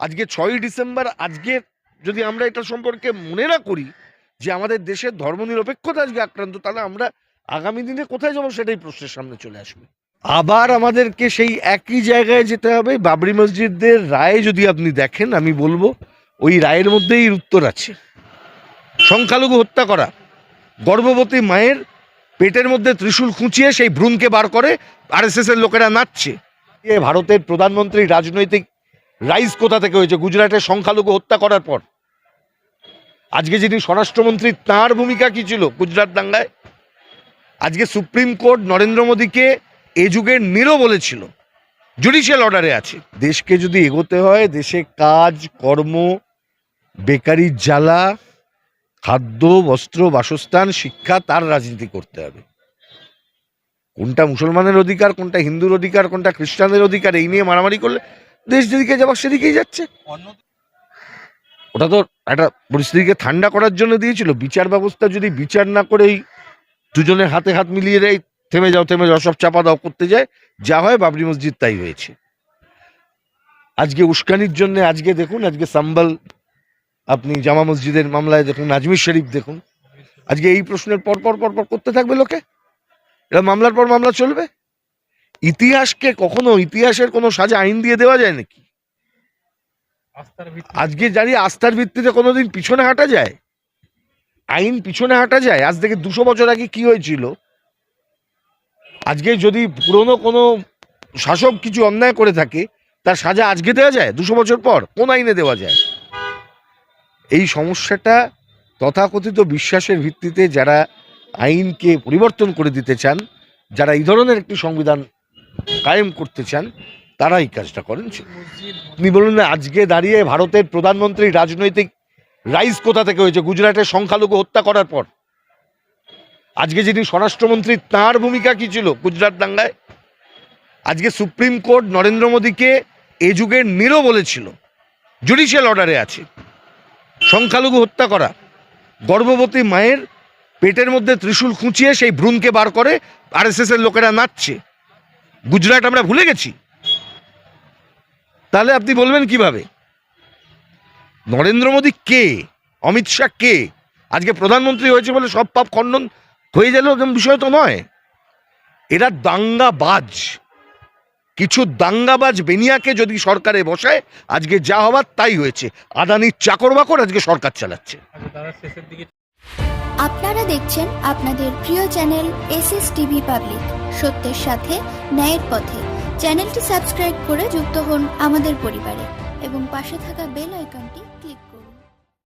আজকে ছয়ই ডিসেম্বর, আজকে যদি আমরা এটা সম্পর্কে মনে না করি যে আমাদের দেশের ধর্মনিরপেক্ষতা আজকে আক্রান্ত, তাহলে আমরা আগামী দিনে কোথায় যাব সেটাই প্রশ্নের সামনে চলে আসবে। আবার আমাদেরকে সেই একই জায়গায় যেতে হবে, বাবরি মসজিদের রায় যদি আপনি দেখেন, আমি বলব, ওই রায়ের মধ্যেই উত্তর আছে। সংখ্যালঘু হত্যা করা, গর্ভবতী মায়ের পেটের মধ্যে ত্রিশূল খুঁচিয়ে সেই ভ্রূণকে বার করে আরএসএস এর লোকেরা নাচছে। ভারতের প্রধানমন্ত্রী রাজনৈতিক রাইজ কোথা থেকে হয়েছে? গুজরাটের সংখ্যালঘু হত্যা করার পর। আজকে যিনি স্বরাষ্ট্রমন্ত্রী, তার ভূমিকা কি ছিল গুজরাট দাঙ্গায়? আজকে সুপ্রিম কোর্ট নরেন্দ্র মোদীকে এ যুগের নিরো বলেছিল। জুডিশিয়াল অর্ডারে আছে। দেশকে যদি এগোতে হয়, দেশে কাজ, কর্ম বেকারির জ্বালা, খাদ্য, বস্ত্র, বাসস্থান, শিক্ষা, তার রাজনীতি করতে হবে। কোনটা মুসলমানের অধিকার, কোনটা হিন্দুর অধিকার, কোনটা খ্রিস্টানদের অধিকার, এই নিয়ে মারামারি করলে দেশ যেদিকে যাবার সেদিকেই যাচ্ছে। ওটা তো একটা পরিস্থিতিকে ঠান্ডা করার জন্য দিয়েছিল। বিচার ব্যবস্থা যদি বিচার না করেই দুজনের হাতে হাত মিলিয়ে দেয়, থেমে যাও থেমে যাও, সব চাপা দাও করতে যায়, যা হয় বাবরি মসজিদ তাই হয়েছে। আজকে উস্কানির জন্য আজকে দেখুন, আজকে সাম্বাল, আপনি জামা মসজিদের মামলায় দেখুন আজমির শরীফ দেখুন। আজকে এই প্রশ্নের পর পর পর পর করতে থাকবে লোকে? এটা মামলার পর মামলা চলবে? ইতিহাসকে কখনো ইতিহাসের কোনো সাজা আইন দিয়ে দেওয়া যায় নাকি? আজকে জানি আস্থার ভিত্তিতে কোনোদিন পিছনে হাঁটা যায়? আইন পিছনে হাঁটা যায়? আজ থেকে দুশো বছর আগে কি হয়েছিল? আজকে যদি পুরনো কোনো শাসক কিছু অন্যায় করে থাকে তার সাজা আজকে দেওয়া যায়? দুশো বছর পর কোন আইনে দেওয়া যায়? এই সমস্যাটা তথাকথিত বিশ্বাসের ভিত্তিতে যারা আইনকে পরিবর্তন করে দিতে চান যারা এই ধরনের একটি সংবিধান কায়েম করতে চান তারা এই কাজটা করেন। আপনি বলুন না, আজকে দাঁড়িয়ে ভারতের প্রধানমন্ত্রী রাজনৈতিক রাইজ কোথা থেকে হয়েছে? গুজরাটের সংখ্যালঘু হত্যা করার পর। আজকে যিনি স্বরাষ্ট্রমন্ত্রী, তার ভূমিকা কি ছিল গুজরাট দাঙ্গায়? আজকে সুপ্রিম কোর্ট নরেন্দ্র মোদীকে এ যুগের নিরো বলেছিল। জুডিশিয়াল অর্ডারে আছে। সংখ্যালঘু হত্যা করা। গর্ভবতী মায়ের পেটের মধ্যে ত্রিশূল খুঁচিয়ে সেই ভ্রূণকে বার করে আরএসএস এর লোকেরা নাচছে। গুজরাট আমরা ভুলে গেছি। তাহলে আপনি বলবেন কীভাবে? নরেন্দ্র মোদী কে? অমিত শাহ কে? আজকে প্রধানমন্ত্রী হয়েছে বলে সব পাপ খণ্ডন হয়ে গেল বিষয় তো নয়। এরা দাঙ্গাবাজ। কিছু দাঙ্গাবাজ বেনিয়াকে যদি সরকারে বসায়, আজকে যা হবার তাই হয়েছে। আদানির চাকর বাকর আজকে সরকার চালাচ্ছে। আপনারা দেখছেন আপনাদের প্রিয় channel S S TV public. সত্যের সাথে, ন্যায়ের পথে। চ্যানেলটি সাবস্ক্রাইব করে যুক্ত হন আমাদের পরিবারে। এবং পাশে থাকা বেল আইকনটি ক্লিক